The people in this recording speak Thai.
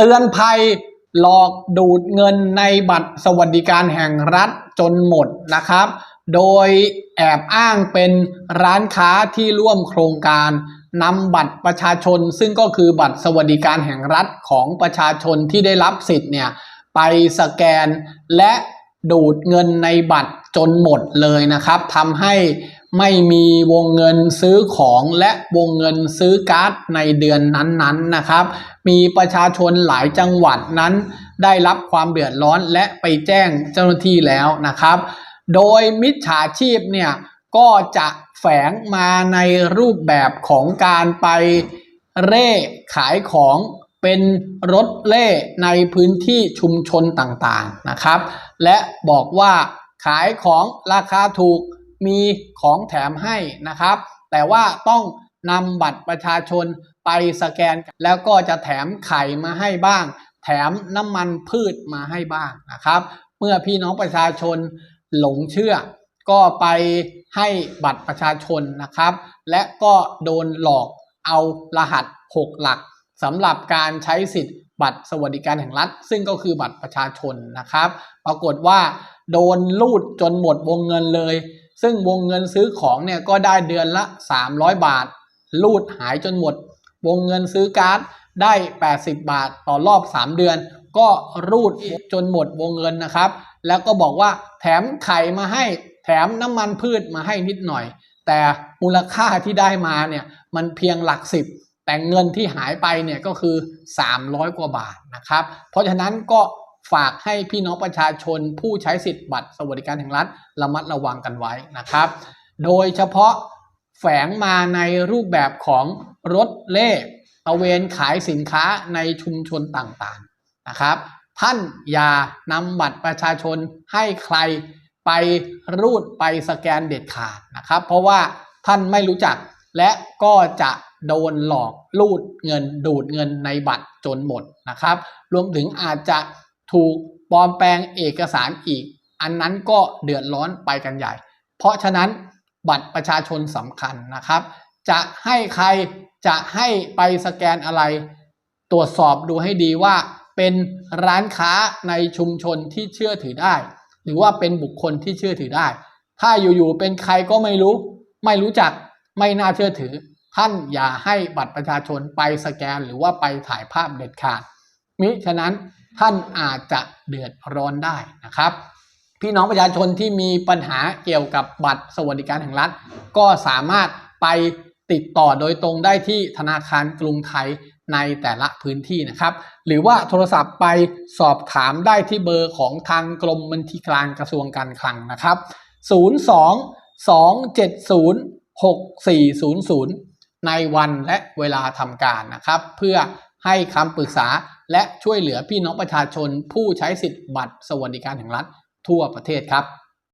เตือนภัยหลอกดูดเงินในบัตรสวัสดิการแห่งรัฐจนหมดนะครับ โดยแอบอ้างเป็นร้านค้าที่ร่วมโครงการนำบัตรประชาชน ซึ่งก็คือบัตรสวัสดิการแห่งรัฐของประชาชนที่ได้รับสิทธิ์เนี่ยไปสแกนและดูดเงินในบัตรจนหมดเลยนะครับทำให้ ไม่มีวงเงินซื้อของและวงเงินซื้อการ์ดในเดือนนั้นๆนะครับ มีประชาชนหลายจังหวัดนั้น ได้รับความเดือดร้อนและไปแจ้งเจ้าหน้าที่แล้วนะครับ โดยมิจฉาชีพเนี่ยก็จะแฝงมาในรูปแบบของการไปเร่ขายของเป็นรถเล่ในพื้นที่ชุมชนต่างๆนะครับ และบอกว่าขายของราคาถูก มีของแถมให้นะครับ แต่ว่าต้องนำบัตรประชาชนไปสแกน แล้วก็จะแถมไข่มาให้บ้าง แถมน้ำมันพืชมาให้บ้างนะครับ เมื่อพี่น้องประชาชนหลงเชื่อ ก็ไปให้บัตรประชาชนนะครับ และก็โดนหลอกเอารหัส 6 หลักสำหรับการใช้สิทธิ์บัตรสวัสดิการแห่งรัฐ ซึ่งก็คือบัตรประชาชนนะครับ ปรากฏว่า โดนลูดจนหมดวงเงินเลย ซึ่งวงเงินซื้อของเนี่ยก็ได้เดือนละ 300 บาท ลูดหายจนหมด วงเงินซื้อการ์ดได้ 80 บาทต่อรอบ 3 เดือน ก็รูดจนหมดวงเงินนะครับ แล้วก็บอกว่าแถมไข่มาให้แถมน้ำมันพืชมาให้นิดหน่อย แต่มูลค่าที่ได้มาเนี่ยมันเพียงหลักสิบแต่เงินที่หายไปเนี่ยก็คือ 300 กว่าบาทนะครับ เพราะฉะนั้นก็ ฝากให้พี่น้องประชาชนผู้ใช้สิทธิ์บัตรสวัสดิการแห่งรัฐระมัดระวังกันไว้นะครับ โดยเฉพาะแฝงมาในรูปแบบของรถเล่ตะเวนขายสินค้าในชุมชนต่างๆนะครับ ท่านอย่านำบัตรประชาชนให้ใครไปรูดไปสแกนเด็ดขาดนะครับ เพราะว่าท่านไม่รู้จักและก็จะโดนหลอกลูดเงินดูดเงินในบัตรจนหมดนะครับ รวมถึงอาจจะ ถูกปลอมแปลงเอกสารอีก อันนั้นก็เดือดร้อนไปกันใหญ่ เพราะฉะนั้นบัตรประชาชนสำคัญนะครับ จะให้ใครจะให้ไปสแกนอะไร ตรวจสอบดูให้ดีว่าเป็นร้านค้าในชุมชนที่เชื่อถือได้ หรือว่าเป็นบุคคลที่เชื่อถือได้ ถ้าอยู่ๆเป็นใครก็ไม่รู้ ไม่รู้จักไม่น่าเชื่อถือ ท่านอย่าให้บัตรประชาชนไปสแกน หรือว่าไปถ่ายภาพเด็ดขาดมิฉะนั้น ท่านอาจจะเดือดร้อนได้นะครับ พี่น้องประชาชนที่มีปัญหาเกี่ยวกับบัตรสวัสดิการแห่งรัฐ ก็สามารถไปติดต่อโดยตรงได้ที่ธนาคารกรุงไทยในแต่ละพื้นที่นะครับ หรือว่าโทรศัพท์ไปสอบถามได้ที่เบอร์ของทางกรมบัญชีกลางกระทรวงการคลังนะครับ 02 270 6400 ในวันและเวลาทำการนะครับ เพื่อ ให้คำปรึกษาและช่วยเหลือพี่น้องประชาชน ผู้ใช้สิทธิ์บัตรสวัสดิการแห่งรัฐทั่วประเทศครับ